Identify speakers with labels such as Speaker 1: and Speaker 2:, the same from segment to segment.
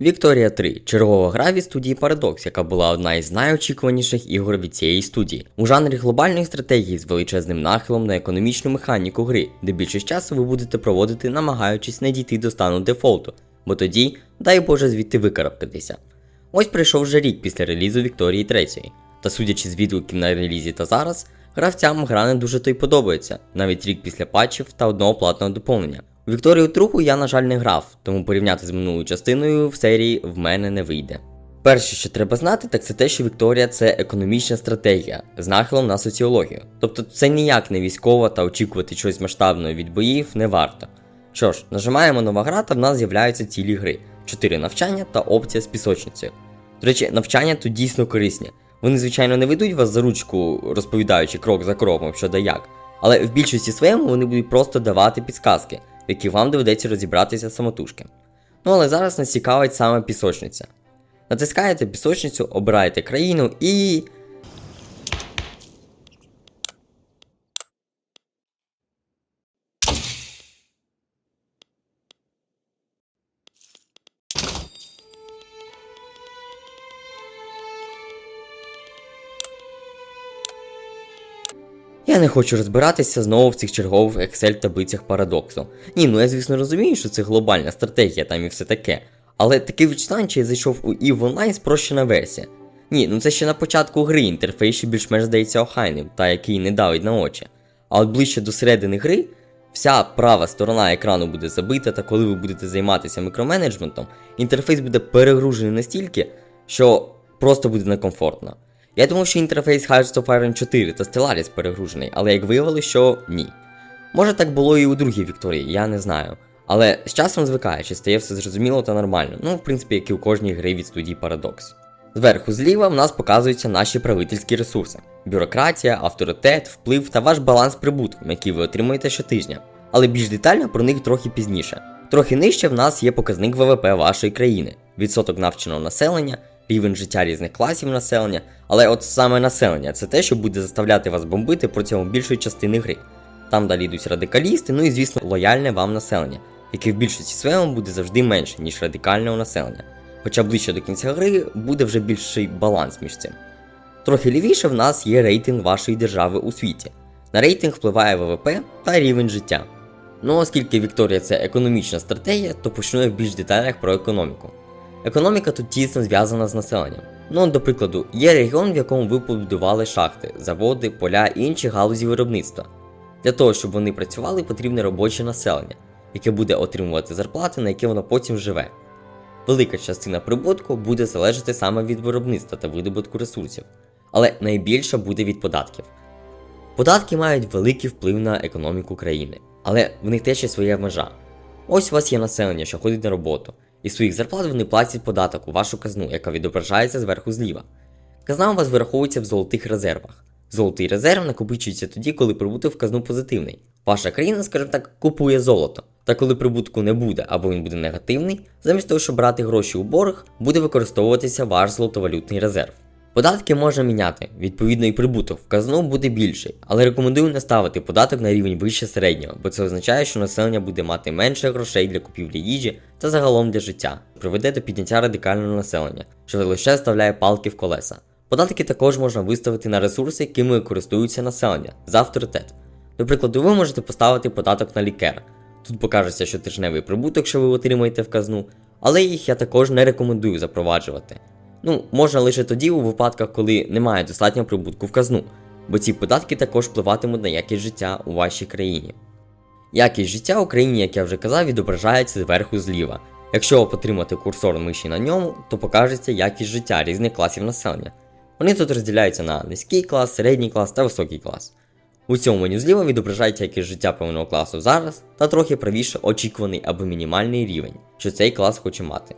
Speaker 1: Вікторія 3 чергова гра від студії Paradox, яка була одна із найочікуваніших ігор від цієї студії. У жанрі глобальної стратегії з величезним нахилом на економічну механіку гри, де більшість часу ви будете проводити, намагаючись не дійти до стану дефолту, бо тоді, дай Боже, звідти викарабкатися. Ось прийшов вже рік після релізу Вікторії 3. Та судячи з відгуків на релізі та зараз, гравцям гра не дуже то й подобається, навіть рік після патчів та одного платного доповнення. Вікторію Труху я, на жаль, не грав, тому порівняти з минулою частиною в серії в мене не вийде. Перше, що треба знати, так це те, що Вікторія це економічна стратегія з нахилом на соціологію. Тобто це ніяк не військова та очікувати щось масштабного від боїв не варто. Що ж, нажимаємо нова гра, та в нас з'являються цілі гри: 4 навчання та опція з пісочницею. До речі, навчання тут дійсно корисні. Вони, звичайно, не ведуть вас за ручку, розповідаючи крок за кроком, що да як, але в більшості своєму вони будуть просто давати підсказки, в які вам доведеться розібратися самотужки. Ну але зараз нас цікавить саме пісочниця. Натискаєте пісочницю, обираєте країну і. Я не хочу розбиратися знову в цих чергових Excel-таблицях парадоксу. Ні, ну я звісно розумію, що це глобальна стратегія там і все таке. Але такий я зайшов у EVE Online спрощена версія. Ні, ну це ще на початку гри інтерфейс ще більш-менш здається охайним, та який не давить на очі. А от ближче до середини гри, вся права сторона екрану буде забита, та коли ви будете займатися мікроменеджментом, інтерфейс буде перегружений настільки, що просто буде некомфортно. Я думав, що інтерфейс Hearts of Iron 4 та Stellaris перегружений, але як виявилося, що ні. Може так було і у другій Вікторії, я не знаю. Але з часом звикаючи, стає все зрозуміло та нормально, ну в принципі, як і у кожній гри від студії Paradox. Зверху зліва в нас показуються наші правительські ресурси: бюрократія, авторитет, вплив та ваш баланс прибутку, який ви отримуєте щотижня. Але більш детально про них трохи пізніше. Трохи нижче в нас є показник ВВП вашої країни, відсоток навченого населення, рівень життя різних класів населення, але от саме населення це те, що буде заставляти вас бомбити протягом більшої частини гри. Там далі йдуть радикалісти, ну і звісно, лояльне вам населення, яке в більшості своєму буде завжди менше, ніж радикального населення. Хоча ближче до кінця гри буде вже більший баланс між цим. Трохи лівіше в нас є рейтинг вашої держави у світі. На рейтинг впливає ВВП та рівень життя. Ну оскільки Вікторія це економічна стратегія, то почну в більш деталях про економіку. Економіка тут тісно зв'язана з населенням. Ну, до прикладу, є регіон, в якому ви побудували шахти, заводи, поля і інші галузі виробництва. Для того, щоб вони працювали, потрібне робоче населення, яке буде отримувати зарплати, на які воно потім живе. Велика частина прибутку буде залежати саме від виробництва та видобутку ресурсів, але найбільша буде від податків. Податки мають великий вплив на економіку країни, але в них теж є своя межа. Ось у вас є населення, що ходить на роботу, і з своїх зарплат вони платять податок у вашу казну, яка відображається зверху зліва. Казна у вас вираховується в золотих резервах. Золотий резерв накопичується тоді, коли прибуток в казну позитивний. Ваша країна, скажімо так, купує золото. Та коли прибутку не буде або він буде негативний, замість того, щоб брати гроші у борг, буде використовуватися ваш золотовалютний резерв. Податки можна міняти, відповідно і прибуток в казну буде більший, але рекомендую не ставити податок на рівень вище середнього, бо це означає, що населення буде мати менше грошей для купівлі їжі та загалом для життя, приведе до підняття радикального населення, що лише ставляє палки в колеса. Податки також можна виставити на ресурси, якими користуються населення, за авторитет. До прикладу, ви можете поставити податок на лікер. Тут покажеться щотижневий прибуток, що ви отримаєте в казну, але їх я також не рекомендую запроваджувати. Ну, можна лише тоді у випадках, коли немає достатнього прибутку в казну, бо ці податки також впливатимуть на якість життя у вашій країні. Якість життя у країні, як я вже казав, відображається зверху зліва. Якщо потримати курсор миші на ньому, то покажеться якість життя різних класів населення. Вони тут розділяються на низький клас, середній клас та високий клас. У цьому меню зліва відображається якість життя певного класу зараз, та трохи правіше очікуваний або мінімальний рівень, що цей клас хоче мати.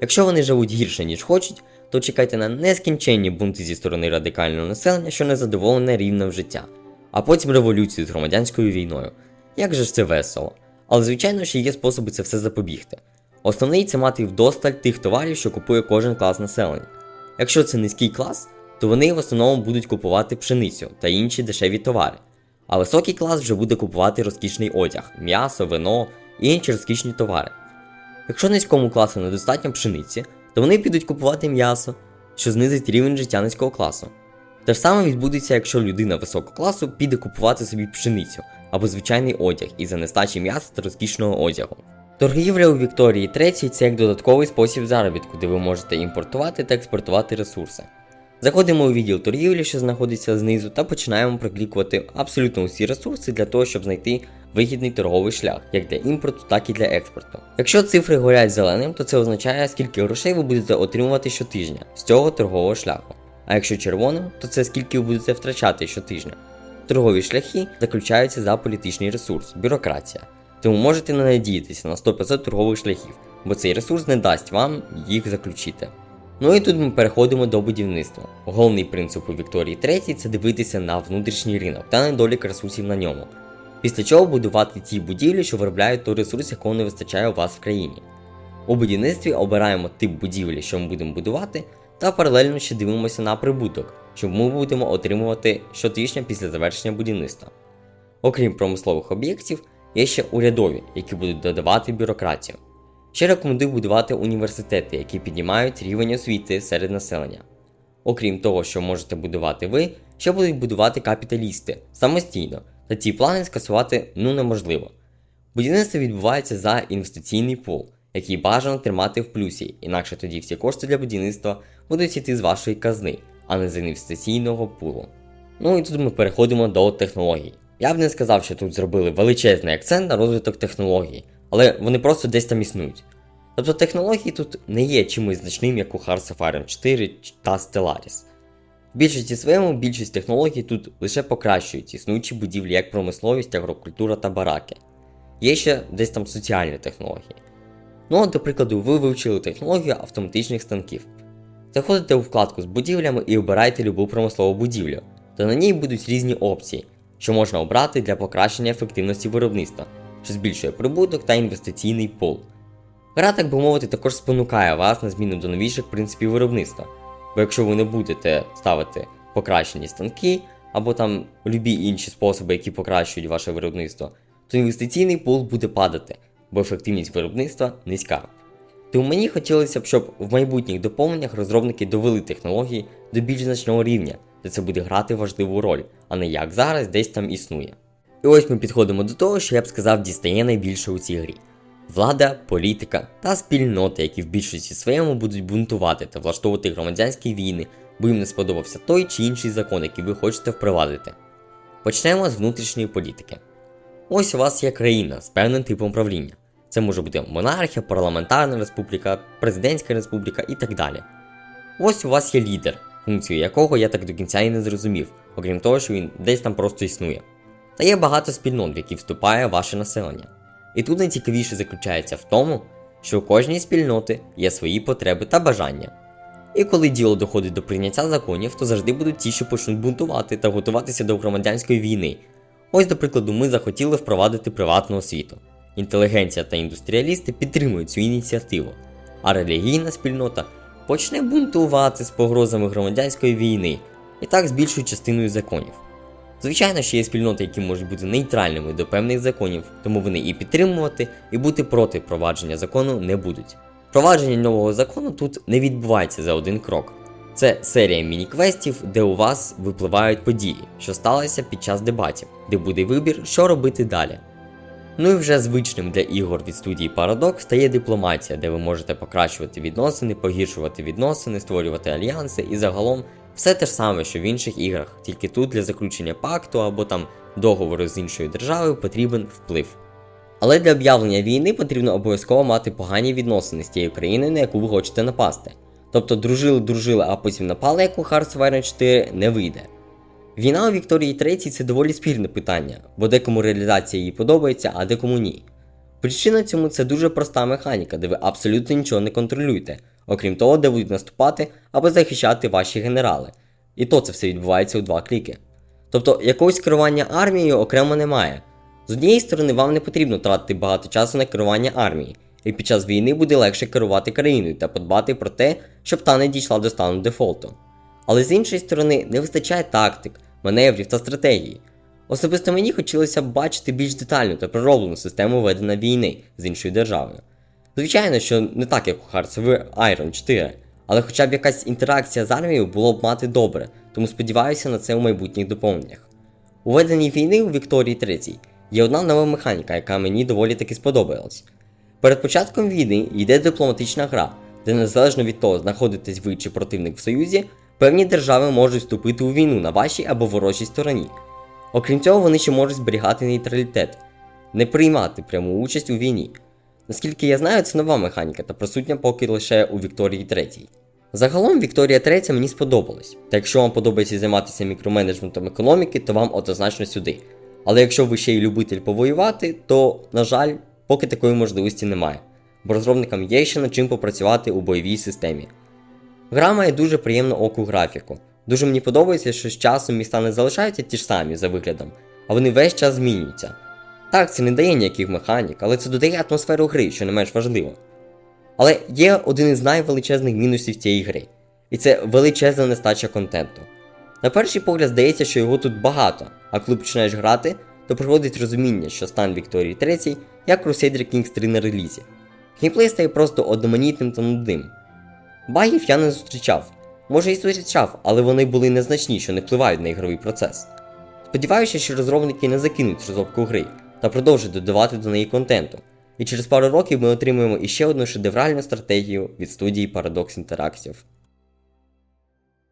Speaker 1: Якщо вони живуть гірше, ніж хочуть, то чекайте на нескінченні бунти зі сторони радикального населення, що не задоволене рівнем життя, а потім революцію з громадянською війною. Як же ж це весело? Але звичайно ще є способи це все запобігти. Основний це мати вдосталь тих товарів, що купує кожен клас населення. Якщо це низький клас, то вони в основному будуть купувати пшеницю та інші дешеві товари. А високий клас вже буде купувати розкішний одяг, м'ясо, вино і інші розкішні товари. Якщо низькому класу недостатньо пшениці, то вони підуть купувати м'ясо, що знизить рівень життя низького класу. Те ж саме відбудеться, якщо людина високого класу піде купувати собі пшеницю або звичайний одяг із-за нестачі м'яса та розкішного одягу. Торгівля у Вікторії III це як додатковий спосіб заробітку, де ви можете імпортувати та експортувати ресурси. Заходимо у відділ торгівлі, що знаходиться знизу, та починаємо проклікувати абсолютно усі ресурси для того, щоб знайти вигідний торговий шлях, як для імпорту, так і для експорту. Якщо цифри горять зеленим, то це означає, скільки грошей ви будете отримувати щотижня з цього торгового шляху. А якщо червоним, то це скільки ви будете втрачати щотижня. Торгові шляхи заключаються за політичний ресурс, бюрократія. Тому можете не надіятися на 100-500 торгових шляхів, бо цей ресурс не дасть вам їх заключити. Ну і тут ми переходимо до будівництва. Головний принцип у Вікторії III це дивитися на внутрішній ринок та недолік ресурсів на ньому. Після чого будувати ті будівлі, що виробляють той ресурс, якого не вистачає у вас в країні. У будівництві обираємо тип будівлі, що ми будемо будувати, та паралельно ще дивимося на прибуток, що ми будемо отримувати щотижня після завершення будівництва. Окрім промислових об'єктів, є ще урядові, які будуть додавати бюрократію. Ще рекомендую будувати університети, які піднімають рівень освіти серед населення. Окрім того, що можете будувати ви, ще будуть будувати капіталісти самостійно, та ці плани скасувати ну неможливо. Будівництво відбувається за інвестиційний пул, який бажано тримати в плюсі, інакше тоді всі кошти для будівництва будуть йти з вашої казни, а не з інвестиційного пулу. Ну і тут ми переходимо до технологій. Я б не сказав, що тут зробили величезний акцент на розвиток технологій, але вони просто десь там існують. Тобто технології тут не є чимось значним, як у Hearts of Iron 4 та Stellaris. В більшості своєму більшість технологій тут лише покращують існуючі будівлі як промисловість, агрокультура та бараки. Є ще десь там соціальні технології. Ну, от, до прикладу, ви вивчили технологію автоматичних станків. Заходите у вкладку з будівлями і обираєте любу промислову будівлю, то на ній будуть різні опції, що можна обрати для покращення ефективності виробництва, що збільшує прибуток та інвестиційний пул. Гра, так би мовити, також спонукає вас на зміну до новіших принципів виробництва. Бо якщо ви не будете ставити покращені станки або там любі інші способи, які покращують ваше виробництво, то інвестиційний пул буде падати, бо ефективність виробництва низька. Тому мені хотілося б, щоб в майбутніх доповненнях розробники довели технології до більш значного рівня, де це буде грати важливу роль, а не як зараз десь там існує. І ось ми підходимо до того, що я б сказав, дістає найбільше у цій грі. Влада, політика та спільноти, які в більшості своєму будуть бунтувати та влаштовувати громадянські війни, бо їм не сподобався той чи інший закон, який ви хочете впровадити. Почнемо з внутрішньої політики. Ось у вас є країна з певним типом правління. Це може бути монархія, парламентарна республіка, президентська республіка і так далі. Ось у вас є лідер, функцію якого я так до кінця і не зрозумів, окрім того, що він десь там просто існує. Та є багато спільнот, в які вступає ваше населення. І тут найцікавіше заключається в тому, що у кожній спільноти є свої потреби та бажання. І коли діло доходить до прийняття законів, то завжди будуть ті, що почнуть бунтувати та готуватися до громадянської війни. Ось, до прикладу, ми захотіли впровадити приватну освіту. Інтелігенція та індустріалісти підтримують цю ініціативу, а релігійна спільнота почне бунтувати з погрозами громадянської війни і так з більшою частиною законів. Звичайно, ще є спільноти, які можуть бути нейтральними до певних законів, тому вони і підтримувати, і бути проти провадження закону не будуть. Провадження нового закону тут не відбувається за один крок. Це серія міні-квестів, де у вас випливають події, що сталися під час дебатів, де буде вибір, що робити далі. Ну і вже звичним для ігор від студії Paradox стає дипломатія, де ви можете покращувати відносини, погіршувати відносини, створювати альянси і загалом все те ж саме, що в інших іграх, тільки тут для заключення пакту або там договору з іншою державою потрібен вплив. Але для об'явлення війни потрібно обов'язково мати погані відносини з тією країною, на яку ви хочете напасти. Тобто дружили-дружили, а потім напали, як у Hearts of Iron 4, не вийде. Війна у Вікторії III це доволі спірне питання, бо декому реалізація її подобається, а декому ні. Причина цьому це дуже проста механіка, де ви абсолютно нічого не контролюєте, окрім того, де будуть наступати або захищати ваші генерали. І то це все відбувається у два кліки. Тобто якогось керування армією окремо немає. З однієї сторони, вам не потрібно тратити багато часу на керування армії, і під час війни буде легше керувати країною та подбати про те, щоб та не дійшла до стану дефолту. Але з іншої сторони, не вистачає тактик, маневрів та стратегії. Особисто мені хотілося б бачити більш детальну та пророблену систему ведення війни з іншою державою. Звичайно, що не так, як у Hearts Iron 4, але хоча б якась інтеракція з армією було б мати добре, тому сподіваюся на це у майбутніх доповненнях. У веденні війни у Вікторії 3 є одна нова механіка, яка мені доволі таки сподобалась. Перед початком війни йде дипломатична гра, де незалежно від того, знаходитесь ви чи противник в Союзі, певні держави можуть вступити у війну на вашій або ворожій стороні. Окрім цього, вони ще можуть зберігати нейтралітет, не приймати пряму участь у війні. Наскільки я знаю, це нова механіка та присутня поки лише у Вікторії 3. Загалом Вікторія 3 мені сподобалась, та якщо вам подобається займатися мікроменеджментом економіки, то вам однозначно сюди. Але якщо ви ще й любитель повоювати, то, на жаль, поки такої можливості немає, бо розробникам є ще над чим попрацювати у бойовій системі. Гра має дуже приємну оку графіку. Дуже мені подобається, що з часом міста не залишаються ті ж самі за виглядом, а вони весь час змінюються. Так, це не дає ніяких механік, але це додає атмосферу гри, що не менш важливо. Але є один із найвеличезних мінусів цієї гри, і це величезна нестача контенту. На перший погляд здається, що його тут багато, а коли починаєш грати, то приходить розуміння, що стан Вікторії 3 як Crusader Kings 3 на релізі. Геймплей стає просто одноманітним та нудним. Багів я не зустрічав. Може і зустрічав, але вони були незначні, що не впливають на ігровий процес. Сподіваюся, що розробники не закинуть розробку гри та продовжують додавати до неї контенту. І через пару років ми отримуємо іще одну шедевральну стратегію від студії Paradox Interactive.